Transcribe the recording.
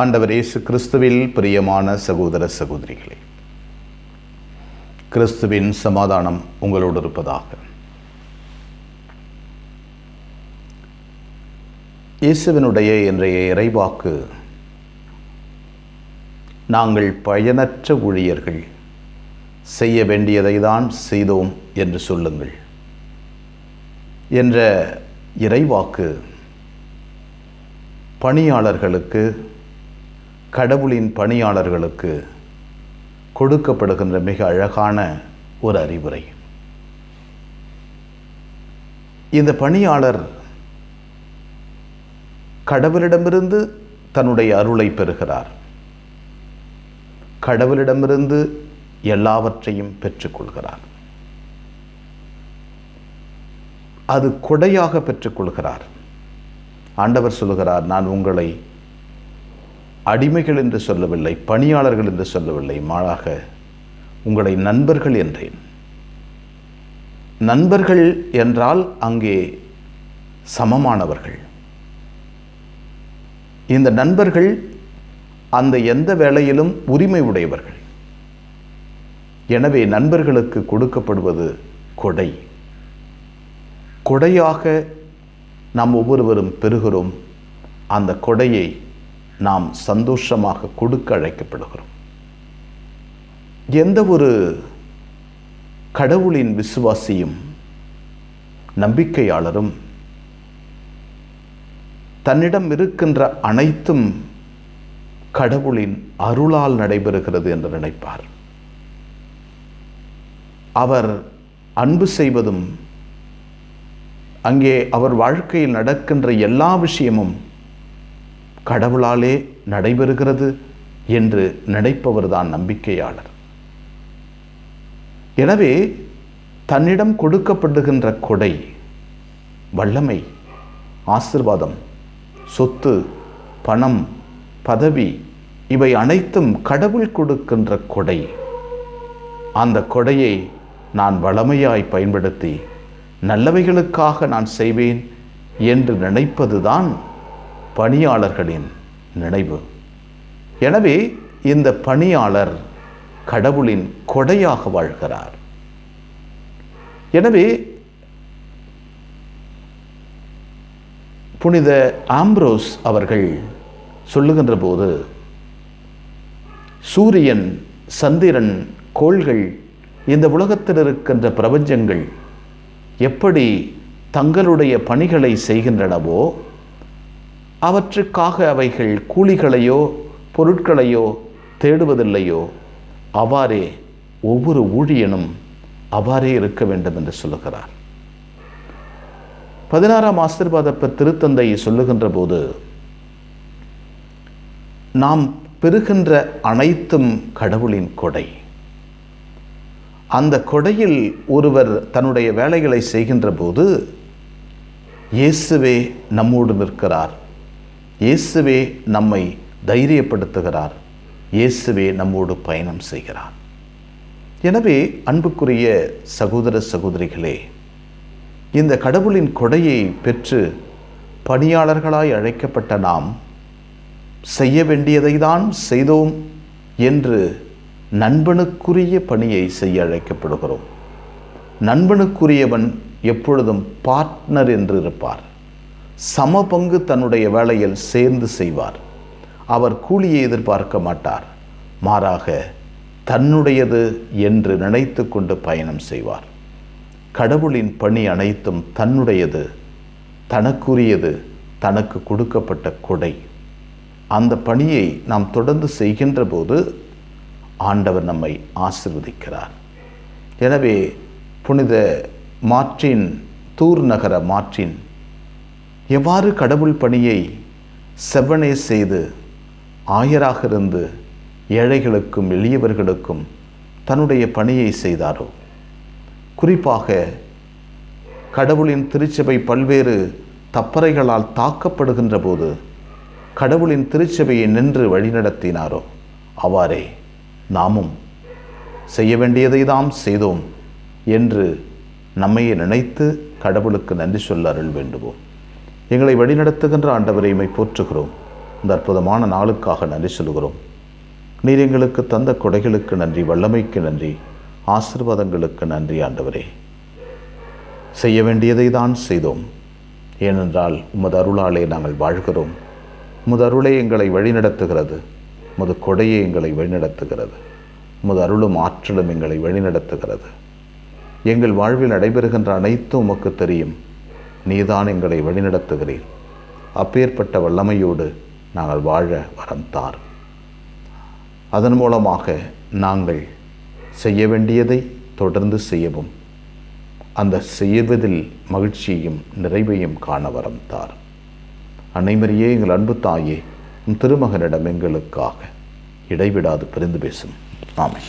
ஆண்டவர் இயேசு கிறிஸ்துவில் பிரியமான சகோதர சகோதரிகளே கிறிஸ்துவின் சமாதானம் உங்களோடு இருப்பதாக. இயேசுவினுடைய இன்றைய இறைவாக்கு நாங்கள் பயனற்ற ஊழியர்கள் செய்ய வேண்டியதை தான் செய்தோம் என்று சொல்லுங்கள் என்ற இறைவாக்கு பணியாளர்களுக்கு கடவுளின் பணியாளர்களுக்கு கொடுக்கப்படுகின்ற மிக அழகான ஒரு அறிவுரை. இந்த பணியாளர் கடவுளிடமிருந்து தன்னுடைய அருளை பெறுகிறார். கடவுளிடமிருந்து எல்லாவற்றையும் பெற்றுக்கொள்கிறார். அது கொடையாக பெற்றுக்கொள்கிறார். ஆண்டவர் சொல்லுகிறார் நான் உங்களை அடிமைகள் என்று சொல்லவில்லை பணியாளர்கள் என்று சொல்லவில்லை மாறாக உங்களை நண்பர்கள் என்றேன். நண்பர்கள் என்றால் அங்கே சமமானவர்கள். இந்த நண்பர்கள் அந்த எந்த வேளையிலும் உரிமை உடையவர்கள். எனவே நண்பர்களுக்கு கொடுக்கப்படுவது கொடை. கொடையாக நாம் ஒவ்வொருவரும் பெறுகிறோம் அந்த கொடையை நாம் சந்தோஷமாக கொடுக்க அழைக்கப்படுகிறோம். எந்த ஒரு கடவுளின் விசுவாசியும் நம்பிக்கையாளரும் தன்னிடம் இருக்கின்ற அனைத்தும் கடவுளின் அருளால் நடைபெறுகிறது என்று நினைப்பார். அவர் அன்பு செய்வதும் அங்கே அவர் வாழ்க்கையில் நடக்கின்ற எல்லா விஷயமும் கடவுளாலே நடைபெறுகிறது என்று நினைப்பவர்தான் நம்பிக்கையாளர். எனவே தன்னிடம் கொடுக்கப்படுகின்ற கொடை வல்லமை ஆசிர்வாதம் சொத்து பணம் பதவி இவை அனைத்தும் கடவுள் கொடுக்கின்ற கொடை. அந்த கொடையை நான் வளமையாய் பயன்படுத்தி நல்லவைகளுக்காக நான் செய்வேன் என்று நினைப்பதுதான் பணியாளர்களின் நினைவு. எனவே இந்த பணியாளர் கடவுளின் கொடையாக வாழ்கிறார். எனவே புனித ஆம்ப்ரோஸ் அவர்கள் சொல்லுகின்ற போது சூரியன் சந்திரன் கோள்கள் இந்த உலகத்தில் இருக்கின்ற பிரபஞ்சங்கள் எப்படி தங்களுடைய பணிகளை செய்கின்றனவோ அவற்றுக்காக அவைகள் கூலிகளையோ பொருட்களையோ தேடுவதில்லையோ அவ்வாறே ஒவ்வொரு ஊழியனும் அவ்வாறே இருக்க வேண்டும் என்று சொல்லுகிறார். பதினாறாம் ஆசிர்வாதப்ப திருத்தந்தை சொல்லுகின்ற போது நாம் பெறுகின்ற அனைத்தும் கடவுளின் கொடை. அந்த கொடையில் ஒருவர் தன்னுடைய வேலைகளை செய்கின்ற போது இயேசுவே நம்மோடு நிற்கிறார். இயேசுவே நம்மை தைரியப்படுத்துகிறார். இயேசுவே நம்மோடு பயணம் செய்கிறார். எனவே அன்புக்குரிய சகோதர சகோதரிகளே இந்த கடவுளின் கொடையை பெற்று பணியாளர்களாய் அழைக்கப்பட்ட நாம் செய்ய வேண்டியதை தான் செய்தோம் என்று நண்பனுக்குரிய பணியை செய்ய அழைக்கப்படுகிறோம். நண்பனுக்குரியவன் எப்பொழுதும் பார்ட்னர் என்று இருப்பார். சம பங்கு தன்னுடைய வேலையில் சேர்ந்து செய்வார். அவர் கூலியை எதிர்பார்க்க மாட்டார். மாறாக தன்னுடையது என்று நினைத்து கொண்டு பயணம் செய்வார். கடவுளின் பணி அனைத்தும் தன்னுடையது தனக்குரியது தனக்கு கொடுக்கப்பட்ட கொடை. அந்த பணியை நாம் தொடர்ந்து செய்கின்ற போது ஆண்டவர் நம்மை ஆசிர்வதிக்கிறார். எனவே புனித மாற்றின் தூர் நகர மாற்றின் எவ்வாறு கடவுள் பணியை செவ்வனே செய்து ஆயராக இருந்து ஏழைகளுக்கும் எளியவர்களுக்கும் தன்னுடைய பணியை செய்தாரோ? குறிப்பாக கடவுளின் திருச்சபை பல்வேறு தப்பறைகளால் தாக்கப்படுகின்ற போது கடவுளின் திருச்சபையை நின்று வழிநடத்தினாரோ? அவ்வாறே நாமும் செய்ய வேண்டியதை தாம் செய்தோம் என்று நம்மையே நினைத்து கடவுளுக்கு நன்றி சொல்ல அருள் வேண்டுவோம். எங்களை வழிநடத்துகின்ற ஆண்டவரை இமை போற்றுகிறோம். இந்த அற்புதமான நாளுக்காக நன்றி சொல்கிறோம் நீர் எங்களுக்கு தந்த கொடைகளுக்கு நன்றி வல்லமைக்கு நன்றி ஆசிர்வாதங்களுக்கு நன்றி ஆண்டவரே. செய்ய வேண்டியதை தான் செய்தோம். ஏனென்றால் உமது அருளாலே நாங்கள் வாழ்கிறோம். உமது அருளே எங்களை வழிநடத்துகிறது. உமது கொடையே எங்களை வழிநடத்துகிறது. உமது அருளும் ஆற்றலும் எங்களை வழிநடத்துகிறது. எங்கள் வாழ்வில் நடைபெறுகின்ற அனைத்தும் உமக்கு தெரியும். நீதான் எங்களை வழிநடத்துகிறீர். அப்பேற்பட்ட வல்லமையோடு நாங்கள் வாழ வரம் தார் அதன் மூலமாக நாங்கள் செய்ய வேண்டியதை தொடர்ந்து செய்யவும் அந்த செய்வதில் மகிழ்ச்சியையும் நிறைவையும் காண வரம் தார் அன்னைமரியே எங்கள் அன்பு தாயே திருமகனிடம் எங்களுக்காக இடைவிடாது பிரிந்து பேசும். ஆமை